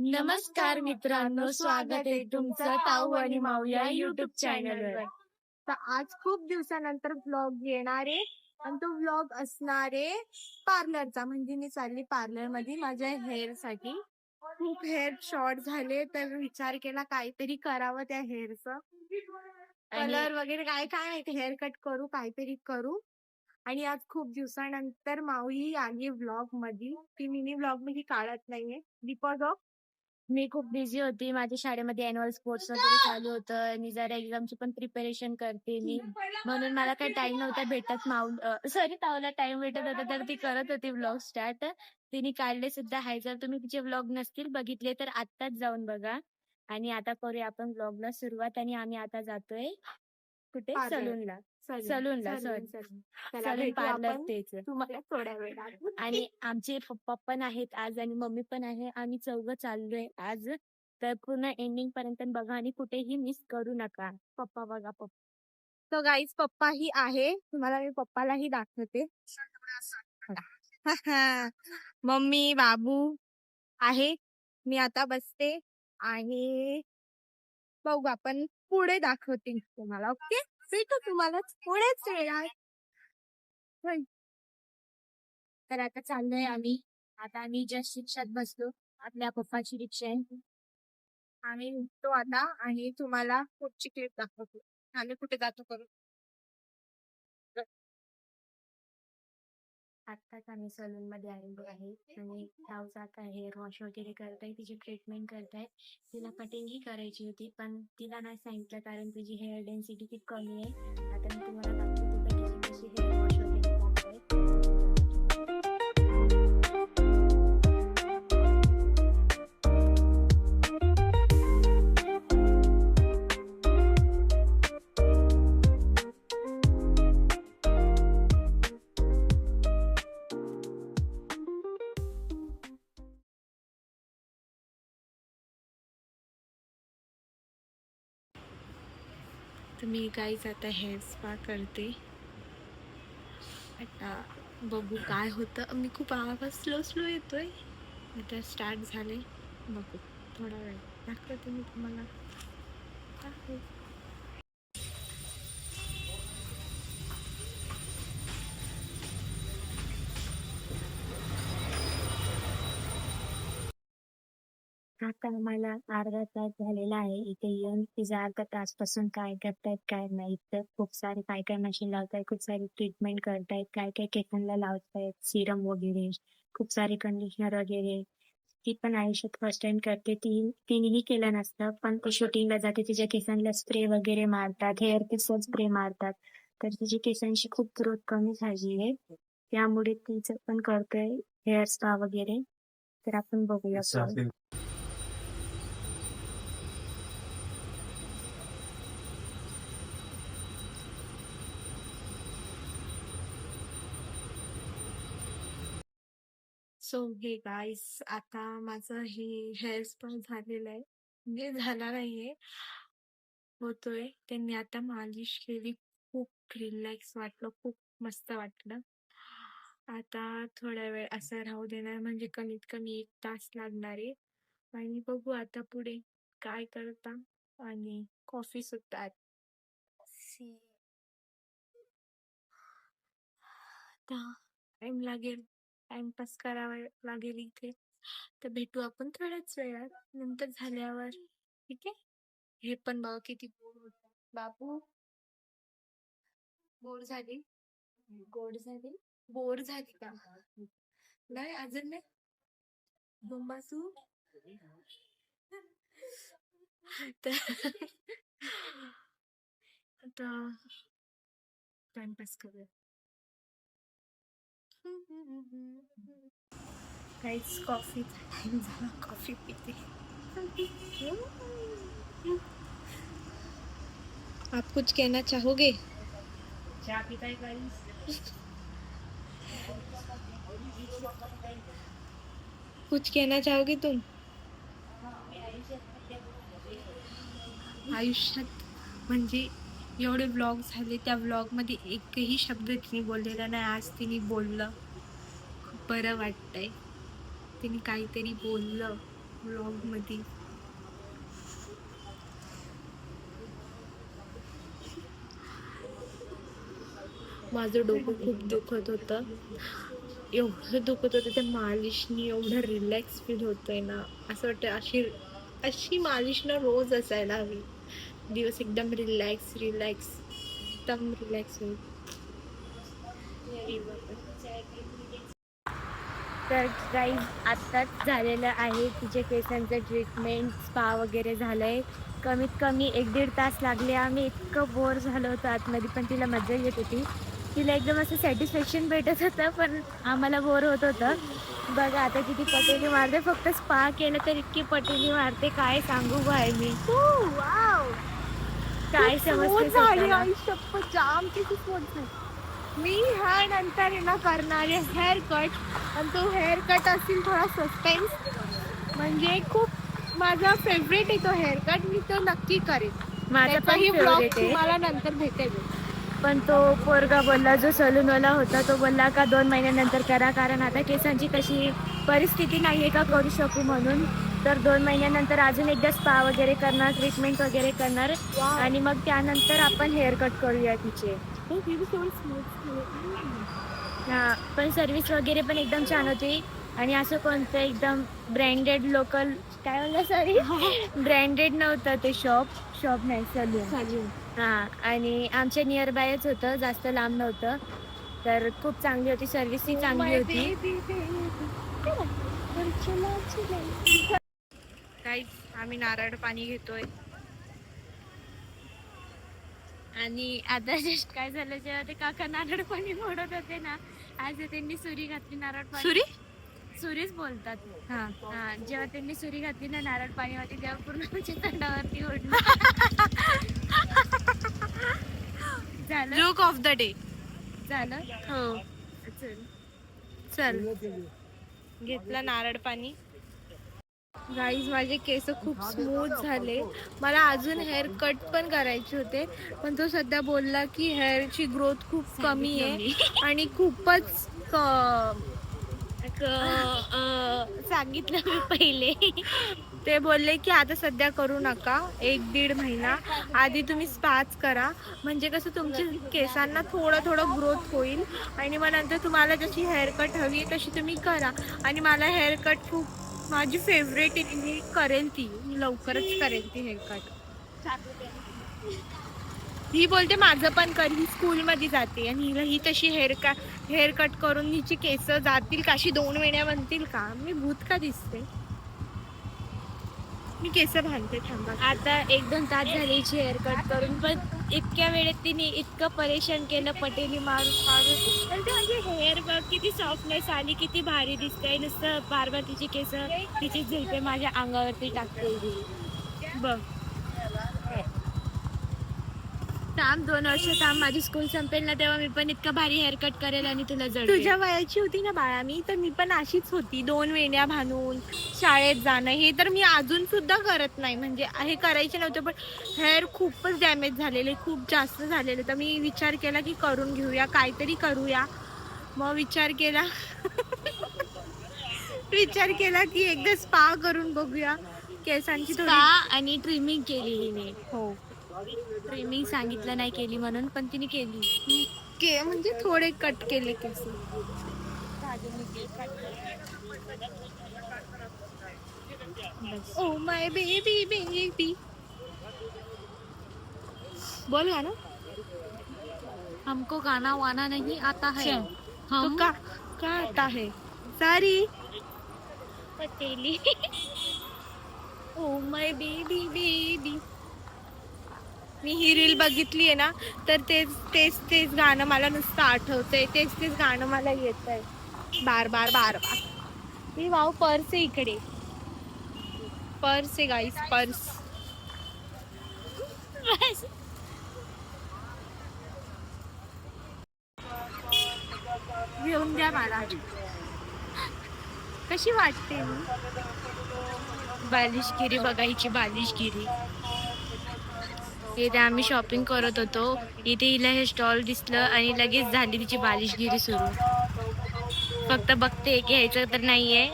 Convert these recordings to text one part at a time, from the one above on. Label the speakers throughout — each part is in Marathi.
Speaker 1: नमस्कार मित्रांनो स्वागत आहे तुमचं ताऊ आणि माऊ या युट्यूब चॅनलवर
Speaker 2: तर आज खूप दिवसानंतर ब्लॉग येणार आहे आणि तो ब्लॉग असणार आहे पार्लरचा म्हणजे मी चालली पार्लरमध्ये माझ्या हेअरसाठी. खूप हेअर शॉर्ट झाले तर विचार केला काहीतरी करावं त्या हेअरचं कलर वगैरे काय काय माहिती हेअर कट करू काहीतरी करू. आणि आज खूप दिवसानंतर माऊही आली ब्लॉगमध्ये ती मिनी ब्लॉगमध्ये काढत नाहीये. बिकॉज ऑफ
Speaker 1: मी खूप बिझी होती. माझ्या शाळेमध्ये अॅन्युअल स्पोर्ट्स वगैरे चालू होतं आणि जरा एक्झामची पण प्रिपरेशन करते मी. म्हणून मला काही टाइम नव्हता भेटत माऊ सॉरी ताऊला टाइम भेटत होता तर ती करत होती ब्लॉग स्टार्ट तिने काढले सुद्धा. आहे जर तुम्ही तिचे ब्लॉग नसतील बघितले तर आत्ताच जाऊन बघा. आणि आता करूया आपण ब्लॉगला सुरुवात आणि आम्ही आता जातोय कुठे. सलूनला.
Speaker 2: सलून
Speaker 1: सलूनला,
Speaker 2: सलून,
Speaker 1: पार्लर तेच.
Speaker 2: तुम्हाला थोड्या वेळात.
Speaker 1: आणि आमचे पप्पा पण आहेत आज आणि मम्मी पण आहे. आम्ही चौघ चाललोय आज. तर पूर्ण एंडिंग पर्यंत बघा आणि कुठेही मिस करू नका. पप्पा बघा पप्पा.
Speaker 2: तो गाईच पप्पा ही आहे. तुम्हाला मी पप्पालाही दाखवते. मम्मी बाबू आहे. मी आता बसते आणि बघू आपण पुढे दाखवते तुम्हाला ओके? भेटू तुम्हाला पुढेच वेळात
Speaker 1: तर आता चाललोय आम्ही. आता आम्ही जस्ट रिक्षात बसलो. आपल्या पप्पाची रिक्षा आहे.
Speaker 2: आम्ही निघतो आता आणि तुम्हाला पुढची क्लिप दाखवतो. आम्ही कुठे जातो करू
Speaker 1: आत्ताच आम्ही सलून मध्ये आलेलो आहे आणि धाव जात हेअर वॉश वगैरे करताय तिची ट्रीटमेंट करताय. तिला कटिंगही करायची होती पण तिला नाही सांगितलं कारण तुझी हेअर डेन्सिटी खूप कमी आहे. आता मी तुम्हाला
Speaker 2: तर मी काहीच आता हेअर स्पा करते. आता बघू काय होतं. मी खूप आवाज स्लो स्लो येतोय. आता स्टार्ट झाले. बघू थोडा वेळ. दाखवते मी तुम्हाला.
Speaker 1: आता आम्हाला अर्धा तास झालेला आहे. इथे येऊन तिच्या अर्धा तासपासून काय करतायत काय नाही तर खूप सारे काय काय मशीन लावतायत खूप सारी ट्रीटमेंट करतायत काय काय केसांना लावतायत सिरम वगैरे खूप सारे कंडिशनर वगैरे. ती पण आयुष्यात फर्स्ट टाइम करते. ती तिनेही केलं नसतं पण ती शूटिंगला जाते. तिच्या केसांना स्प्रे वगैरे मारतात हेअर पिसर स्प्रे मारतात. तर तिची केसांची खूप ग्रोथ कमी झाली आहे. त्यामुळे तिचं पण करतोय हेअर स्पा वगैरे. तर आपण बघूया
Speaker 2: सो हे गाईस आता माझं हे हेअर स्पा झालेलं आहे. म्हणजे झाला नाहीये होतोय. त्यांनी आता मालिश केली. खूप रिलॅक्स वाटलं. खूप मस्त वाटलं. आता थोड्या वेळ असं राहू देणार. म्हणजे कमीत कमी एक तास लागणार आहे. आणि बघू आता पुढे काय करता. आणि कॉफी सुद्धा सी. आता टाइम लागेल. टाइमपास करावा लागेल इथे. तर भेटू आपण थोड्याच वेळात. नंतर झाल्यावर. ठीक आहे? हे पण बघा किती बोर होत. बाबू बोर झाली?
Speaker 1: गोड झाली?
Speaker 2: बोर झाली का? नाही अजून नाही? बोंबासू? तर आता टाइमपास करूया. काहीच कॉफ़ी टाइम झाला कॉफ़ी पिते आप कुछ कहना चाहोगे?
Speaker 1: चहा पिताय गाईस
Speaker 2: कुछ कहना चाहोगे तुम? आयुष्यात म्हणजे एवढे ब्लॉग झाले. त्या ब्लॉगमध्ये एकही शब्द तिने बोललेला नाही. आज तिने बोललं. खूप बरं वाटतंय. तिने काहीतरी बोललं व्लॉगमध्ये माझं डोकं खूप दुखत होतं. एवढं दुखत होतं त्या मालिशनी एवढं रिलॅक्स फील होतंय ना. असं वाटतं अशी अशी मालिश ना रोज असायला हवी. दिवस एकदम रिलॅक्स रिलॅक्स एकदम रिलॅक्स होईल.
Speaker 1: तर गाईज आत्ताच झालेलं आहे तिच्या केसांचं ट्रीटमेंट स्पा वगैरे झालंय. कमीत कमी एक दीड तास लागले. आम्ही इतकं बोर झालो होतो आतमध्ये पण तिला मजा येत होती. तिला एकदम असं सॅटिस्फॅक्शन भेटत होतं पण आम्हाला बोर होत होतं. बघा आता किती पटेली मारते. फक्त स्पा केलं तर इतकी पटेली मारते. काय सांगू बाय मी. काय
Speaker 2: जाम किती मी ह्या नंतर ना करणारे हेअर कट आणि तो हेअर कट असेल थोडा सस्पेन्स म्हणजे खूप माझा फेवरेट आहे तो हेअर कट मी तो नक्की करेन.
Speaker 1: माझा पण
Speaker 2: ब्लॉग तुम्हाला नंतर भेटेल.
Speaker 1: पण तो पोरगा बोलला जो सलूनवाला होता तो बोलला का दोन महिन्यानंतर करा. कारण आता केसांची तशी परिस्थिती नाही आहे का? करू शकू म्हणून. तर दोन महिन्यानंतर अजून एकदा स्पा वगैरे करणार ट्रीटमेंट वगैरे करणार. आणि मग त्यानंतर आपण हेअर कट करूया तिचे हा पण सर्विस वगैरे पण एकदम छान होती. आणि असं कोणतं एकदम ब्रँडेड लोकल काय म्हणलं सॉरी ब्रँडेड नव्हतं ते शॉप शॉप नाही सलून हा आणि आमच्या नियर बायच होतं जास्त लांब नव्हतं. तर खूप चांगली होती सर्व्हिस ही चांगली होती.
Speaker 2: काहीच आम्ही नारळ पाणी घेतोय.
Speaker 1: आणि आता जस्ट काय झालं जेव्हा ते काका नारळ पाणी फोडत होते ना आज त्यांनी सुरी घातली नारळ पाणी.
Speaker 2: सुरी?
Speaker 1: सुरीच बोलतात.
Speaker 2: हा.
Speaker 1: हा जेव्हा त्यांनी सुरी घातली ना नारळ पाणीवरती तेव्हा पूर्ण माझ्या तोंडावरती ओढलं. झालं?
Speaker 2: जोक ऑफ द डे
Speaker 1: झालं?
Speaker 2: हो.
Speaker 1: चल.
Speaker 2: चल. घेतलं नारळ पाणी. गाईज माझे केस खूप स्मूथ झाले. मला अजून हेअर कट पण करायचे होते. पण तो सध्या बोलला की हेअरची ग्रोथ खूप कमी आहे आणि खूपच
Speaker 1: सांगितलं मी पहिले.
Speaker 2: ते बोलले की आता सध्या करू नका. एक दीड महिना. आधी तुम्ही स्पाच करा. म्हणजे कसं तुमच्या केसांना थोडं थोडं ग्रोथ होईल. आणि मग नंतर तुम्हाला जशी हेअर कट हवी आहे तशी तुम्ही करा. आणि मला हेअर कट खूप माझी फेवरेट आहे मी करेल ती. मी लवकरच करेल ती हेअर कट ही बोलते माझं पण कर ही स्कूलमध्ये जाते. आणि हिला ही तशी हेअर का हेअर कट करून हिची केस जातील का अशी दोन वेण्या बनतील का? मी भूत का दिसते? मी केस बांधते थांबा.
Speaker 1: आता एक दोन तास झाले हिची हेअर कट करून पण इतक्या वेळेत तिने इतकं परेशान केलं पटेली मारून मारून. पण ते म्हणजे हेअर बघ किती सॉफ्टनेस आली किती भारी दिसते नुसतं बार बार तिची केस तिची झिलपे माझ्या अंगावरती टाकते. बघ. थांब दोन वर्ष थांब माझी स्कूल संपेल ना तेव्हा मी पण इतकं भारी हेअर कट करेल आणि तुला जड
Speaker 2: तुझ्या वयाची होती ना बाळा मी तर मी पण अशीच होती. दोन वेण्या बांधून शाळेत जाणं हे तर मी अजून सुद्धा करत नाही. म्हणजे हे करायचे नव्हते पण हेअर खूपच डॅमेज झालेले खूप जास्त झालेले. तर मी विचार केला की करून घेऊया काहीतरी करूया. मग विचार केला. विचार केला की एकदा स्पा करून बघूया. केसांची थोडी
Speaker 1: आणि ट्रिमिंग केली हिने.
Speaker 2: हो.
Speaker 1: ट्रिमिंग सांगितलं नाही केली म्हणून पण तिने केली.
Speaker 2: के म्हणजे थोडे कट केले केस. ओ माय बेबी बेबी बोल ना
Speaker 1: हमको गाना वाना नहीं आता है. हम तो
Speaker 2: का का आता है? सारी.
Speaker 1: पटेली.
Speaker 2: ओ माय बेबी बेबी मी ही रील बघितली आहे ना तर तेच तेच तेच गाणं मला नुसतं आठवतंय. तेच तेच गाणं मला येत आहे बार बार बार बार. मी वाव पर्स आहे इकडे. पर्स आहे गाईस पर्स. घेऊन द्या मला कशी वाटते मी
Speaker 1: बालिशगिरी बघायची बालिशगिरी. इथे आम्ही शॉपिंग करत होतो. इथे हिला हे स्टॉल दिसलं आणि लगेच झाली तिची बालिशगिरी सुरू. फक्त बघते घ्यायचं तर नाहीये.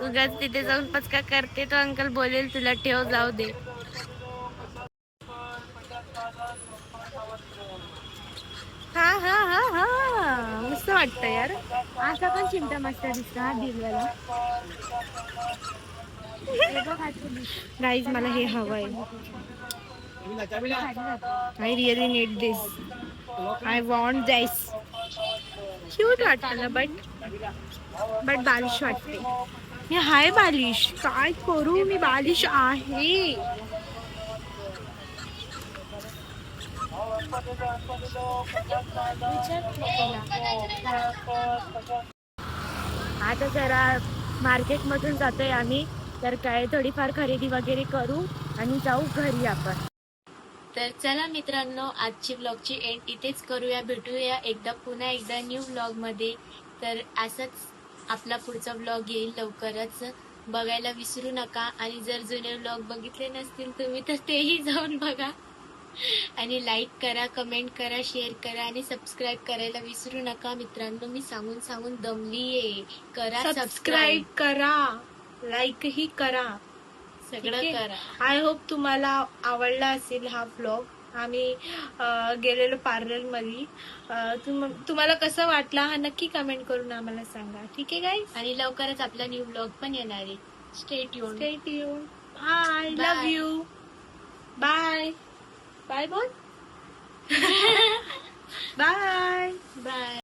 Speaker 3: उगाच तिथे जाऊन पचका करते तो अंकल बोलेल तुला ठेव जाऊ दे. हा हा हा हा. मस्त वाटतं यार.
Speaker 1: असा पण चिमटा मस्त दिसतो हा दिलवाला.
Speaker 3: गाईज मला हे हवंय. I really need this I want this. Cute वाटतं ना बट बट बालिश वाटते. हे हाय बालिश. काय करू? मी बालिश आहे. आता जरा मार्केटमधून जातोय आम्ही. तर काय थोडीफार खरेदी वगैरे करू आणि जाऊ घरी आपण. तर चला मित्रांनो आजची ब्लॉगची एंड इथेच करूया भेटूया एकदा पुन्हा एकदा न्यू ब्लॉगमध्ये. तर असंच आपला पुढचा ब्लॉग येईल लवकरच. बघायला विसरू नका आणि जर जुने ब्लॉग बघितले नसतील तुम्ही तर तेही जाऊन बघा. आणि लाईक करा कमेंट करा शेअर करा आणि सबस्क्राईब करायला विसरू नका मित्रांनो. मी सांगून सांगून दमलीये. करा
Speaker 2: सबस्क्राईब करा. लाईकही करा.
Speaker 3: सगळं
Speaker 2: आय होप तुम्हाला आवडला असेल हा ब्लॉग आम्ही गेलेलो पार्लरमध्ये अं, तुम- तुम्हाला कसं वाटला हा नक्की कमेंट करून आम्हाला सांगा. ठीक आहे गाईज
Speaker 3: आणि लवकरच आपला न्यू ब्लॉग पण येणार आहे. स्टेट युन
Speaker 2: stay tuned bye love. You bye bye बोल बाय
Speaker 3: बाय